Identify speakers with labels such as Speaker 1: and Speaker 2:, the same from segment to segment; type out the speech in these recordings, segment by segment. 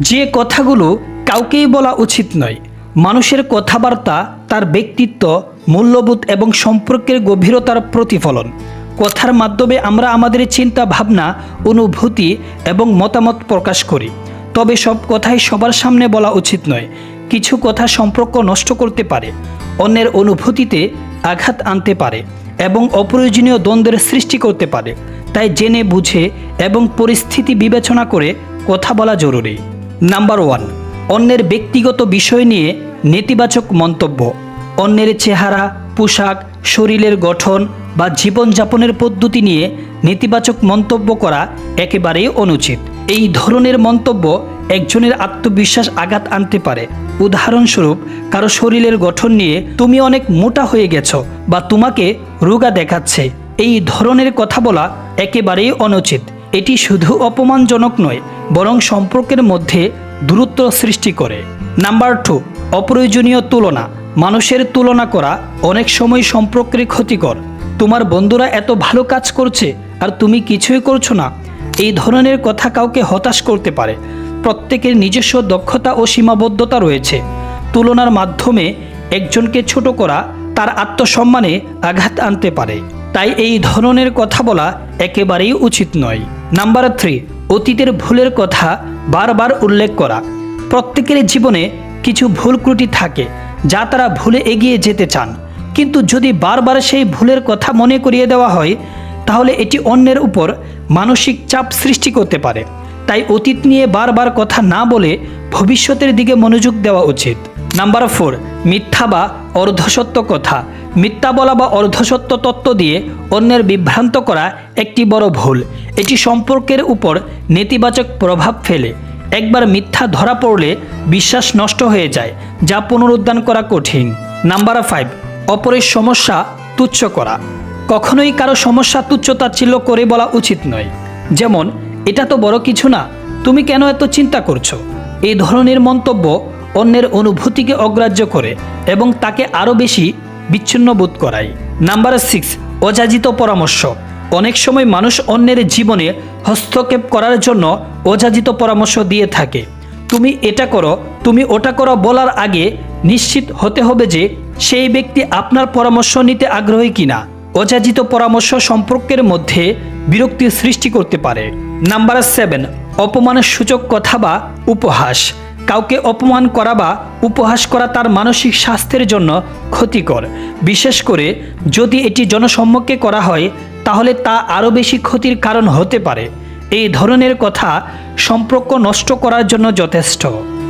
Speaker 1: যে কথাগুলো কাউকেই বলা উচিত নয়। মানুষের কথাবার্তা, তার ব্যক্তিত্ব, মূল্যবোধ এবং সম্পর্কের গভীরতার প্রতিফলন। কথার মাধ্যমে আমরা আমাদের চিন্তা, ভাবনা, অনুভূতি এবং মতামত প্রকাশ করি। তবে সব কথাই সবার সামনে বলা উচিত নয়। কিছু কথা সম্পর্ক নষ্ট করতে পারে, অন্যের অনুভূতিতে আঘাত আনতে পারে এবং অপ্রয়োজনীয় দ্বন্দ্বের সৃষ্টি করতে পারে। তাই জেনে, বুঝে এবং পরিস্থিতি বিবেচনা করে কথা বলা জরুরি। নাম্বার ওয়ান অন্যের ব্যক্তিগত বিষয় নিয়ে নেতিবাচক মন্তব্য। অন্যের চেহারা, পোশাক, শরীরের গঠন বা জীবনযাপনের পদ্ধতি নিয়ে নেতিবাচক মন্তব্য করা একেবারেই অনুচিত। এই ধরনের মন্তব্য একজনের আত্মবিশ্বাস আঘাত আনতে পারে। উদাহরণস্বরূপ, কারও শরীরের গঠন নিয়ে তুমি অনেক মোটা হয়ে গেছো বা তোমাকে রোগা দেখাচ্ছে। এই ধরনের কথা বলা একেবারেই অনুচিত। এটি শুধু অপমানজনক নয়, বরং সম্পর্কের মধ্যে দূরত্ব সৃষ্টি করে। নাম্বার টু, অপ্রয়োজনীয় তুলনা। মানুষের তুলনা করা অনেক সময় সম্পর্কের ক্ষতিকর। তোমার বন্ধুরা এত ভালো কাজ করছে আর তুমি কিছুই করছ না। এই ধরনের কথা কাউকে হতাশ করতে পারে। প্রত্যেকের নিজস্ব দক্ষতা ও সীমাবদ্ধতা রয়েছে। তুলনার মাধ্যমে একজনকে ছোট করা তার আত্মসম্মানে আঘাত আনতে পারে। তাই এই ধরনের কথা বলা একেবারেই উচিত নয়। নাম্বার থ্রি, অতীতের ভুলের কথা বারবার উল্লেখ করা। প্রত্যেকের জীবনে কিছু ভুল ত্রুটি থাকে, যা তারা ভুলে এগিয়ে যেতে চান। কিন্তু যদি বারবার সেই ভুলের কথা মনে করিয়ে দেওয়া হয়, তাহলে এটি অন্যের উপর মানসিক চাপ সৃষ্টি করতে পারে। তাই অতীত নিয়ে বারবার কথা না বলে ভবিষ্যতের দিকে মনোযোগ দেওয়া উচিত। নাম্বার ফোর, মিথ্যা বা অর্ধসত্য কথা। মিথ্যা বলা বা অর্ধসত্য তত্ত্ব দিয়ে অন্যের বিভ্রান্ত করা একটি বড় ভুল। এটি সম্পর্কের উপর নেতিবাচক প্রভাব ফেলে। একবার মিথ্যা ধরা পড়লে বিশ্বাস নষ্ট হয়ে যায়, যা পুনরুদ্ধার করা কঠিন। নাম্বার ফাইভ, অপরের সমস্যা তুচ্ছ করা। কখনোই কারও সমস্যা তুচ্ছতাচ্ছিল্য করে বলা উচিত নয়। যেমন এটা তো বড় কিছু না। তুমি কেন এত চিন্তা করছ? এই ধরনের মন্তব্য অন্যের অনুভূতিকে অগ্রাহ্য করে এবং তাকে আরও বেশি বিচ্ছিন্ন বোধ করায়। নাম্বার সিক্স, অযাচিত পরামর্শ। অনেক সময় মানুষ অন্যের জীবনে হস্তক্ষেপ করার জন্য অযাচিত পরামর্শ দিয়ে থাকে। তুমি এটা করো, তুমি ওটা করো বলার আগে নিশ্চিত হতে হবে যে সেই ব্যক্তি আপনার পরামর্শ নিতে আগ্রহী কিনা। অযাচিত পরামর্শ সম্পর্কের মধ্যে বিরক্তির সৃষ্টি করতে পারে। নাম্বার সেভেন, অপমানের সূচক কথা বা উপহাস। কাউকে অপমান করা বা উপহাস করা তার মানসিক স্বাস্থ্যের জন্য ক্ষতিকর। বিশেষ করে যদি এটি জনসম্মুখে করা হয়, তাহলে তা আরও বেশি ক্ষতির কারণ হতে পারে। এই ধরনের কথা সম্পর্ক নষ্ট করার জন্য যথেষ্ট।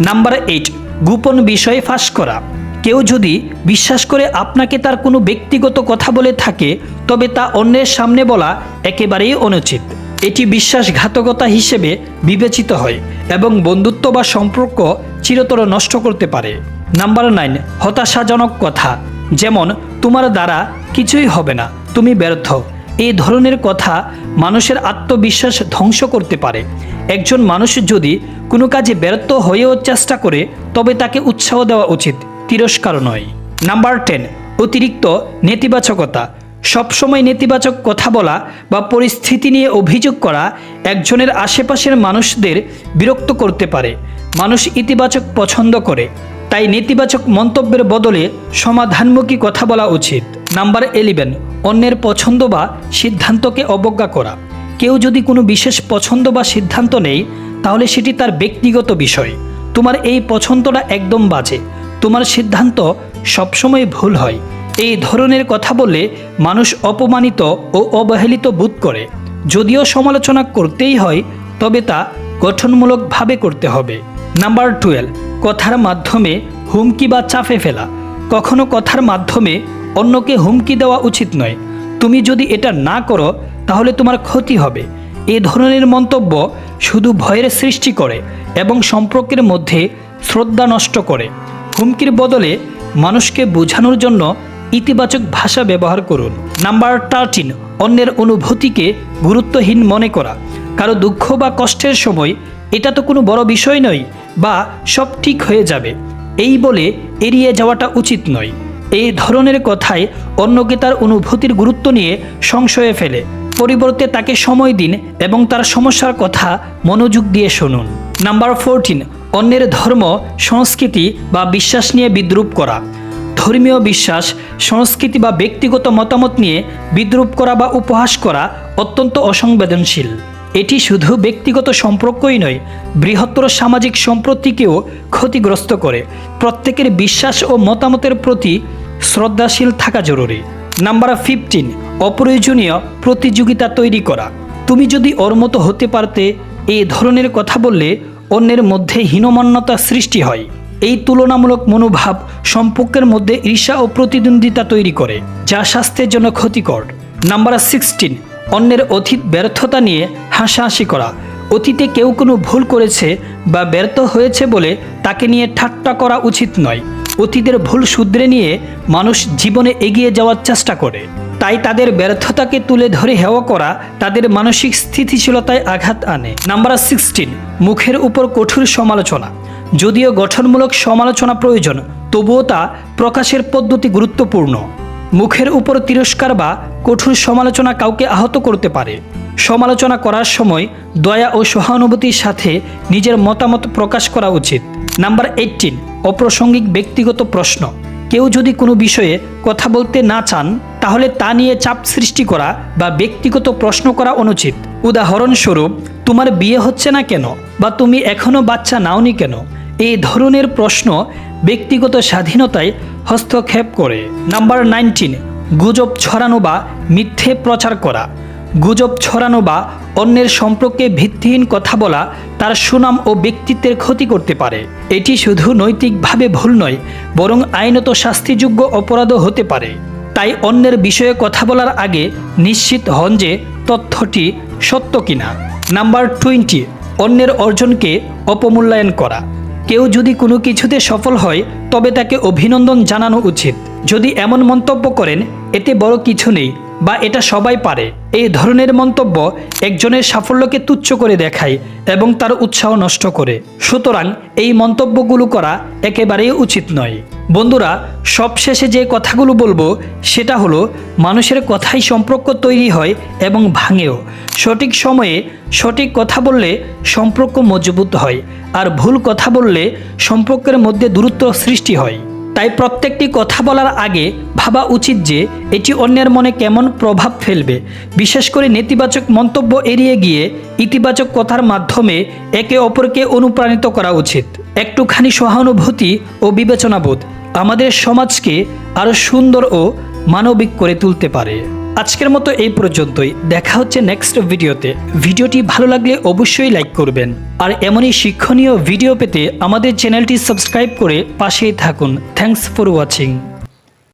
Speaker 1: নাম্বার এইট, গোপন বিষয়ে ফাঁস করা। কেউ যদি বিশ্বাস করে আপনাকে তার কোনো ব্যক্তিগত কথা বলে থাকে, তবে তা অন্যের সামনে বলা একেবারেই অনুচিত। এটি বিশ্বাসঘাতকতা হিসেবে বিবেচিত হয় এবং বন্ধুত্ব বা সম্পর্ক চিরতর নষ্ট করতে পারে। নাম্বার নাইন, হতাশাজনক কথা, যেমন, তোমার দ্বারা কিছুই হবে না, তুমি ব্যর্থ। এই ধরনের কথা মানুষের আত্মবিশ্বাস ধ্বংস করতে পারে। একজন মানুষ যদি কোনো কাজে ব্যর্থ হয়েও চেষ্টা করে, তবে তাকে উৎসাহ দেওয়া উচিত। তিরস্কার নয়। নাম্বার টেন অতিরিক্ত নেতিবাচকতা। সবসময় নেতিবাচক কথা বলা বা পরিস্থিতি নিয়ে অভিযোগ করা একজনের আশেপাশের মানুষদের বিরক্ত করতে পারে। মানুষ ইতিবাচক পছন্দ করে। তাই নেতিবাচক মন্তব্যের বদলে সমাধানমুখী কথা বলা উচিত। নাম্বার ইলেভেন অন্যের পছন্দ বা সিদ্ধান্তকে অবজ্ঞা করা। কেউ যদি কোনো বিশেষ পছন্দ বা সিদ্ধান্ত নেই তাহলে সেটি তার ব্যক্তিগত বিষয়। তোমার এই পছন্দটা একদম বাজে। তোমার সিদ্ধান্ত সবসময় ভুল হয়। এই ধরনের কথা বলে মানুষ অপমানিত ও অবহেলিত বোধ করে। যদিও সমালোচনা করতেই হয়, তবে তা গঠনমূলকভাবে করতে হবে। নাম্বার টুয়েলভ, কথার মাধ্যমে হুমকি বা চাপে ফেলা। কখনো কথার মাধ্যমে অন্যকে হুমকি দেওয়া উচিত নয়। তুমি যদি এটা না করো, তাহলে তোমার ক্ষতি হবে। এ ধরনের মন্তব্য শুধু ভয়ের সৃষ্টি করে এবং সম্পর্কের মধ্যে শ্রদ্ধা নষ্ট করে। হুমকির বদলে মানুষকে বোঝানোর জন্য ইতিবাচক ভাষা ব্যবহার করুন। নাম্বার থার্টিন অন্যের অনুভূতিকে গুরুত্বহীন মনে করা। কারও দুঃখ বা কষ্টের সময় এটা তো কোনো বড় বিষয় নয় বা সব ঠিক হয়ে যাবে। এই বলে এড়িয়ে যাওয়াটা উচিত নয়। এই ধরনের কথায় অন্যকে তার অনুভূতির গুরুত্ব নিয়ে সংশয়ে ফেলে। পরিবর্তে তাকে সময় দিন এবং তার সমস্যার কথা মনোযোগ দিয়ে শুনুন। নাম্বার ফোরটিন অন্যের ধর্ম, সংস্কৃতি বা বিশ্বাস নিয়ে বিদ্রুপ করা। ধর্মীয় বিশ্বাস, সংস্কৃতি বা ব্যক্তিগত মতামত নিয়ে বিদ্রুপ করা বা উপহাস করা অত্যন্ত অসংবেদনশীল। এটি শুধু ব্যক্তিগত সম্পর্কই নয়, বৃহত্তর সামাজিক সম্প্রতিকেও ক্ষতিগ্রস্ত করে। প্রত্যেকের বিশ্বাস ও মতামতের প্রতি শ্রদ্ধাশীল থাকা জরুরি। নাম্বার ফিফটিন অপ্রয়োজনীয় প্রতিযোগিতা তৈরি করা। তুমি যদি ওর মতো হতে পারতে, এই ধরনের কথা বললে অন্যের মধ্যে হীনমান্যতা সৃষ্টি হয়। এই তুলনামূলক মনোভাব সম্পর্কের মধ্যে ঈর্ষা ও প্রতিদ্বন্দ্বিতা তৈরি করে, যা স্বাস্থ্যের জন্য ক্ষতিকর। নাম্বার সিক্সটিন, অন্যের অতীত ব্যর্থতা নিয়ে হাসাহাসি করা। অতীতে কেউ কোনো ভুল করেছে বা ব্যর্থ হয়েছে বলে তাকে নিয়ে ঠাট্টা করা উচিত নয়। অতীতের ভুল শুধরে নিয়ে মানুষ জীবনে এগিয়ে যাওয়ার চেষ্টা করে। তাই তাদের ব্যর্থতাকে তুলে ধরে হেওয়া করা তাদের মানসিক স্থিতিশীলতায় আঘাত আনে। নাম্বার সিক্সটিন, মুখের উপর কঠোর সমালোচনা। যদিও গঠনমূলক সমালোচনা প্রয়োজন, তবুও তা প্রকাশের পদ্ধতি গুরুত্বপূর্ণ। মুখের উপর তিরস্কার বা কঠোর সমালোচনা কাউকে আহত করতে পারে। সমালোচনা করার সময় দয়া ও সহানুভূতির সাথে নিজের মতামত প্রকাশ করা উচিত। নাম্বার এইটিন, অপ্রাসঙ্গিক ব্যক্তিগত প্রশ্ন। কেউ যদি কোনো বিষয়ে কথা বলতে না চান তাহলে তা নিয়ে চাপ সৃষ্টি করা বা ব্যক্তিগত প্রশ্ন করা অনুচিত। উদাহরণস্বরূপ, তোমার বিয়ে হচ্ছে না কেন বা তুমি এখনও বাচ্চা নাওনি কেন? এই ধরনের প্রশ্ন ব্যক্তিগত স্বাধীনতায় হস্তক্ষেপ করে। নাম্বার নাইনটিন, গুজব ছড়ানো বা মিথ্যে প্রচার করা। গুজব ছড়ানো বা অন্যের সম্পর্কে ভিত্তিহীন কথা বলা তার সুনাম ও ব্যক্তিত্বের ক্ষতি করতে পারে। এটি শুধু নৈতিকভাবে ভুল নয়, বরং আইনত শাস্তিযোগ্য অপরাধও হতে পারে। তাই অন্যের বিষয়ে কথা বলার আগে নিশ্চিত হন যে তথ্যটি সত্য কিনা। নাম্বার টোয়েন্টি, অন্যের অর্জনকে অপমূল্যায়ন করা। কেউ যদি কোনো কিছুতে সফল হয়, তবে তাকে অভিনন্দন জানানো উচিত। যদি এমন মন্তব্য করেন, এতে বড় কিছু নেই বা এটা সবাই পারে এই ধরনের মন্তব্য একজনের সাফল্যকে তুচ্ছ করে দেখায় এবং তার উৎসাহ নষ্ট করে। সুতরাং এই মন্তব্যগুলো করা একেবারেই উচিত নয়। বন্ধুরা, সবশেষে যে কথাগুলো বলব, সেটা হলো, মানুষের কথাই সম্পর্ক তৈরি হয় এবং ভাঙেও। সঠিক সময়ে সঠিক কথা বললে সম্পর্ক মজবুত হয়, আর ভুল কথা বললে সম্পর্কের মধ্যে দূরত্ব সৃষ্টি হয়। তাই প্রত্যেকটি কথা বলার আগে ভাবা উচিত যে, এটি অন্যের মনে কেমন প্রভাব ফেলবে। বিশেষ করে নেতিবাচক মন্তব্য এড়িয়ে গিয়ে ইতিবাচক কথার মাধ্যমে একে অপরকে অনুপ্রাণিত করা উচিত। একটুখানি সহানুভূতি ও বিবেচনাবোধ আমাদের সমাজকে আরও সুন্দর ও মানবিক করে তুলতে পারে। আজকের মতো এই পর্যন্তই। দেখা হচ্ছে নেক্সট ভিডিওতে ভিডিওটি ভালো লাগলে অবশ্যই লাইক করবেন। আর এমনই শিক্ষণীয় ভিডিও পেতে আমাদের চ্যানেলটি সাবস্ক্রাইব করে পাশেই থাকুন। Thanks for watching